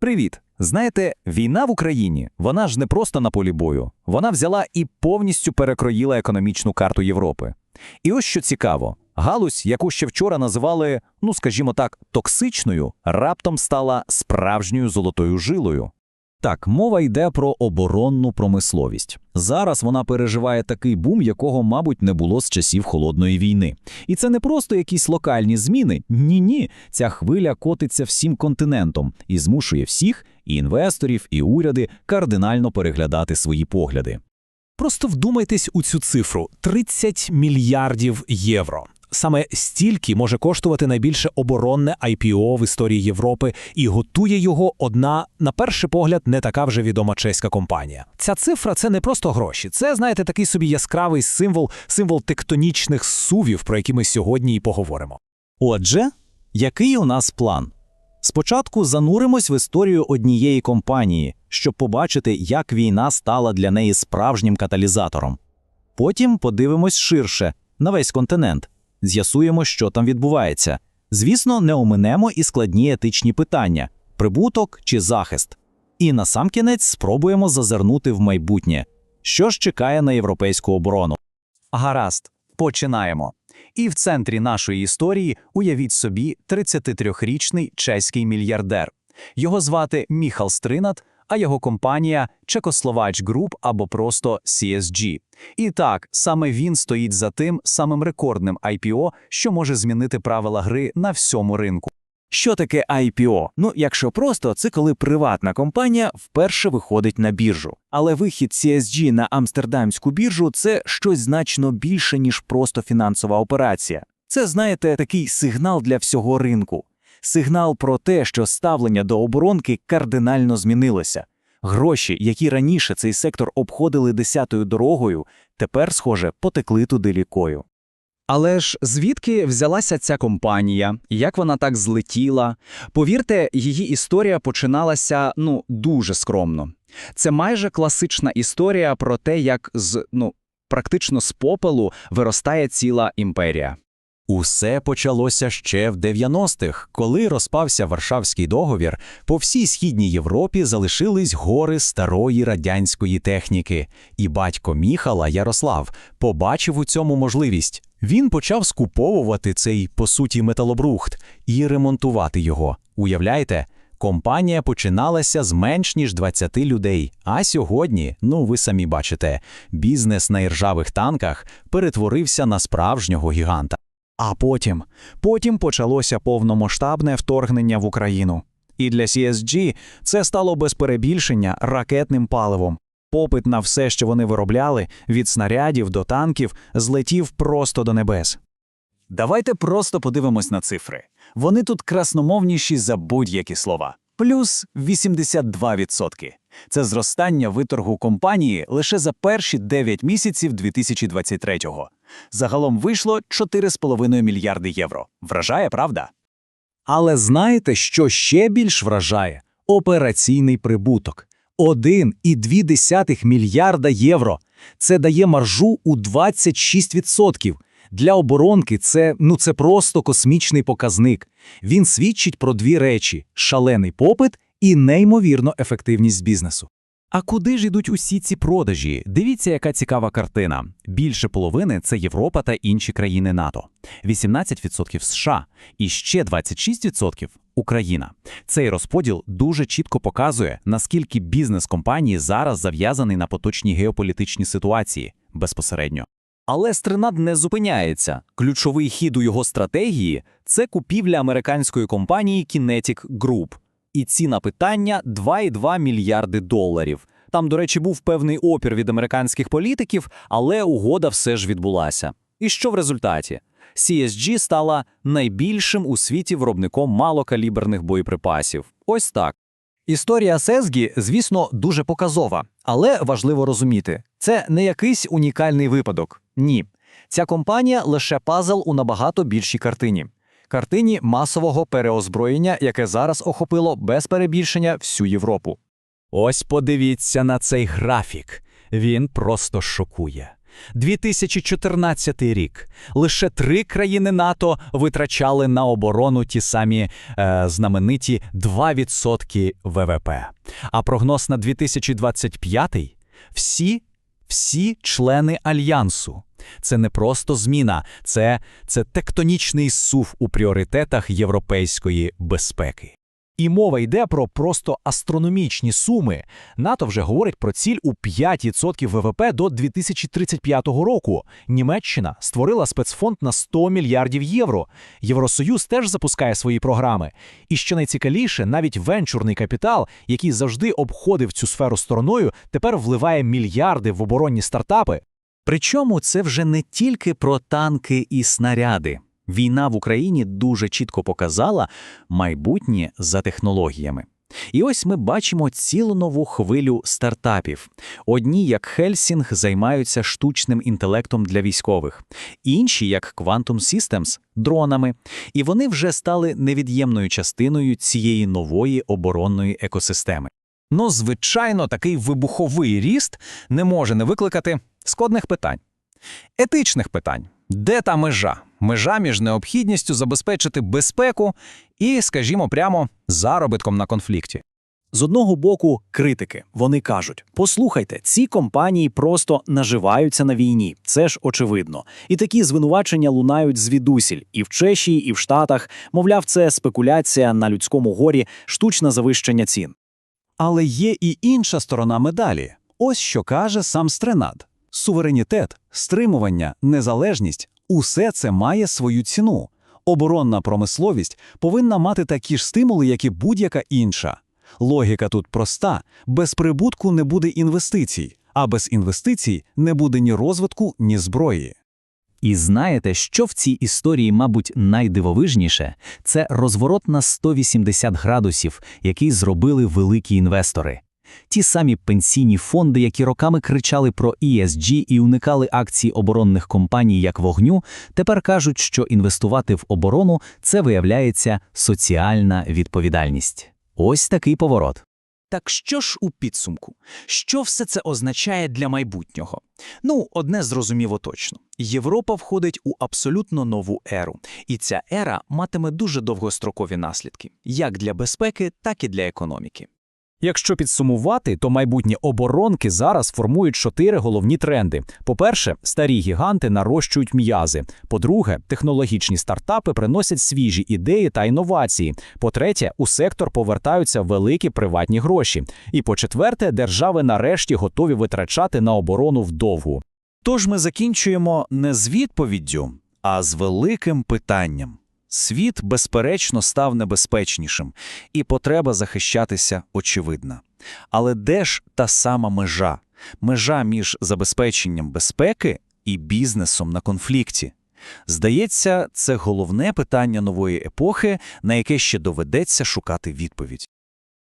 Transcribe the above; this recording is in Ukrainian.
Привіт! Знаєте, війна в Україні, вона ж не просто на полі бою. Вона взяла і повністю перекроїла економічну карту Європи. І ось що цікаво: галузь, яку ще вчора називали, ну скажімо так, токсичною, раптом стала справжньою золотою жилою. Так, мова йде про оборонну промисловість. Зараз вона переживає такий бум, якого, мабуть, не було з часів холодної війни. І це не просто якісь локальні зміни. Ні, ні. Ця хвиля котиться всім континентом і змушує всіх, і інвесторів, і уряди кардинально переглядати свої погляди. Просто вдумайтесь у цю цифру 30 мільярдів євро. Саме стільки може коштувати найбільше оборонне IPO в історії Європи, і готує його одна, на перший погляд, не така вже відома чеська компанія. Ця цифра це не просто гроші, це, знаєте, такий собі яскравий символ, символ тектонічних сувів, про які ми сьогодні і поговоримо. Отже, який у нас план? Спочатку зануримось в історію однієї компанії, щоб побачити, як війна стала для неї справжнім каталізатором. Потім подивимось ширше на весь континент, з'ясуємо, що там відбувається. Звісно, не оминемо і складні етичні питання прибуток чи захист. І насамкінець спробуємо зазирнути в майбутнє, що ж чекає на європейську оборону. Гаразд, починаємо. І в центрі нашої історії уявіть собі 33-річний чеський мільярдер. Його звати Міхал Стринат, а його компанія Чекословач Груп або просто CSG. І так, саме він стоїть за тим самим рекордним IPO, що може змінити правила гри на всьому ринку. Що таке IPO? Ну, якщо просто, це коли приватна компанія вперше виходить на біржу. Але вихід CSG на амстердамську біржу це щось значно більше, ніж просто фінансова операція. Це, знаєте, такий сигнал для всього ринку. Сигнал про те, що ставлення до оборонки кардинально змінилося. Гроші, які раніше цей сектор обходили десятою дорогою, тепер, схоже, потекли туди лікою. Але ж звідки взялася ця компанія, як вона так злетіла? Повірте, її історія починалася ну дуже скромно. Це майже класична історія про те, як з ну практично з попелу виростає ціла імперія. Усе почалося ще в 90-х, коли розпався Варшавський договір. По всій східній Європі залишились гори старої радянської техніки, і батько Міхала Ярослав побачив у цьому можливість. Він почав скуповувати цей, по суті, металобрухт і ремонтувати його. Уявляєте? Компанія починалася з менш ніж 20 людей. А сьогодні, ну ви самі бачите, бізнес на іржавих танках перетворився на справжнього гіганта. А потім, потім почалося повномасштабне вторгнення в Україну. І для CSG це стало без перебільшення ракетним паливом. Попит на все, що вони виробляли, від снарядів до танків, злетів просто до небес. Давайте просто подивимось на цифри. Вони тут красномовніші за будь-які слова. Плюс 82%. Це зростання виторгу компанії лише за перші 9 місяців 2023-го. Загалом вийшло 4,5 мільярди євро. Вражає, правда? Але знаєте, що ще більш вражає? Операційний прибуток. 1,2 мільярда євро. Це дає маржу у 26%. Для оборонки це, ну, це просто космічний показник. Він свідчить про дві речі: шалений попит і неймовірно ефективність бізнесу. А куди ж ідуть усі ці продажі? Дивіться, яка цікава картина. Більше половини це Європа та інші країни НАТО, 18% США і ще 26% Україна. Цей розподіл дуже чітко показує, наскільки бізнес компанії зараз зав'язаний на поточній геополітичній ситуації безпосередньо. Але Стринад не зупиняється. Ключовий хід у його стратегії це купівля американської компанії Kinetic Group. І ціна питання 2,2 мільярди доларів. Там, до речі, був певний опір від американських політиків, але угода все ж відбулася. І що в результаті? CSG стала найбільшим у світі виробником малокаліберних боєприпасів. Ось так. Історія Сезгі, звісно, дуже показова, але важливо розуміти, це не якийсь унікальний випадок. Ні. Ця компанія лише пазл у набагато більшій картині. Картині масового переозброєння, яке зараз охопило без перебільшення всю Європу. Ось подивіться на цей графік. Він просто шокує. 2014 рік. Лише три країни НАТО витрачали на оборону ті самі е, знамениті 2% ВВП. А прогноз на 2025 – всі, всі члени Альянсу. Це не просто зміна, це, це тектонічний сув у пріоритетах європейської безпеки. І мова йде про просто астрономічні суми. НАТО вже говорить про ціль у 5% ВВП до 2035 року. Німеччина створила спецфонд на 100 мільярдів євро. Євросоюз теж запускає свої програми. І що найцікавіше, навіть венчурний капітал, який завжди обходив цю сферу стороною, тепер вливає мільярди в оборонні стартапи. Причому це вже не тільки про танки і снаряди. Війна в Україні дуже чітко показала майбутнє за технологіями. І ось ми бачимо цілу нову хвилю стартапів. Одні, як Хельсінг, займаються штучним інтелектом для військових, інші, як Quantum Systems, дронами. І вони вже стали невід'ємною частиною цієї нової оборонної екосистеми. Ну, звичайно, такий вибуховий ріст не може не викликати складних питань. Етичних питань. Де та межа? Межа між необхідністю забезпечити безпеку і, скажімо прямо, заробітком на конфлікті. З одного боку, критики. Вони кажуть: послухайте, ці компанії просто наживаються на війні. Це ж очевидно. І такі звинувачення лунають звідусіль і в Чешії, і в Штатах. Мовляв, це спекуляція на людському горі, штучне завищення цін. Але є і інша сторона медалі. Ось що каже сам Стренад. Суверенітет, стримування, незалежність – усе це має свою ціну. Оборонна промисловість повинна мати такі ж стимули, як і будь-яка інша. Логіка тут проста – без прибутку не буде інвестицій, а без інвестицій не буде ні розвитку, ні зброї. І знаєте, що в цій історії, мабуть, найдивовижніше? Це розворот на 180 градусів, який зробили великі інвестори. Ті самі пенсійні фонди, які роками кричали про ESG і уникали акцій оборонних компаній як вогню, тепер кажуть, що інвестувати в оборону це виявляється соціальна відповідальність. Ось такий поворот. Так що ж у підсумку? Що все це означає для майбутнього? Ну, одне зрозуміло точно. Європа входить у абсолютно нову еру, і ця ера матиме дуже довгострокові наслідки, як для безпеки, так і для економіки. Якщо підсумувати, то майбутні оборонки зараз формують чотири головні тренди. По-перше, старі гіганти нарощують м'язи. По-друге, технологічні стартапи приносять свіжі ідеї та інновації. По-третє, у сектор повертаються великі приватні гроші. І по-четверте, держави нарешті готові витрачати на оборону вдовгу. Тож ми закінчуємо не з відповіддю, а з великим питанням. Світ, безперечно, став небезпечнішим, і потреба захищатися очевидна. Але де ж та сама межа? Межа між забезпеченням безпеки і бізнесом на конфлікті? Здається, це головне питання нової епохи, на яке ще доведеться шукати відповідь.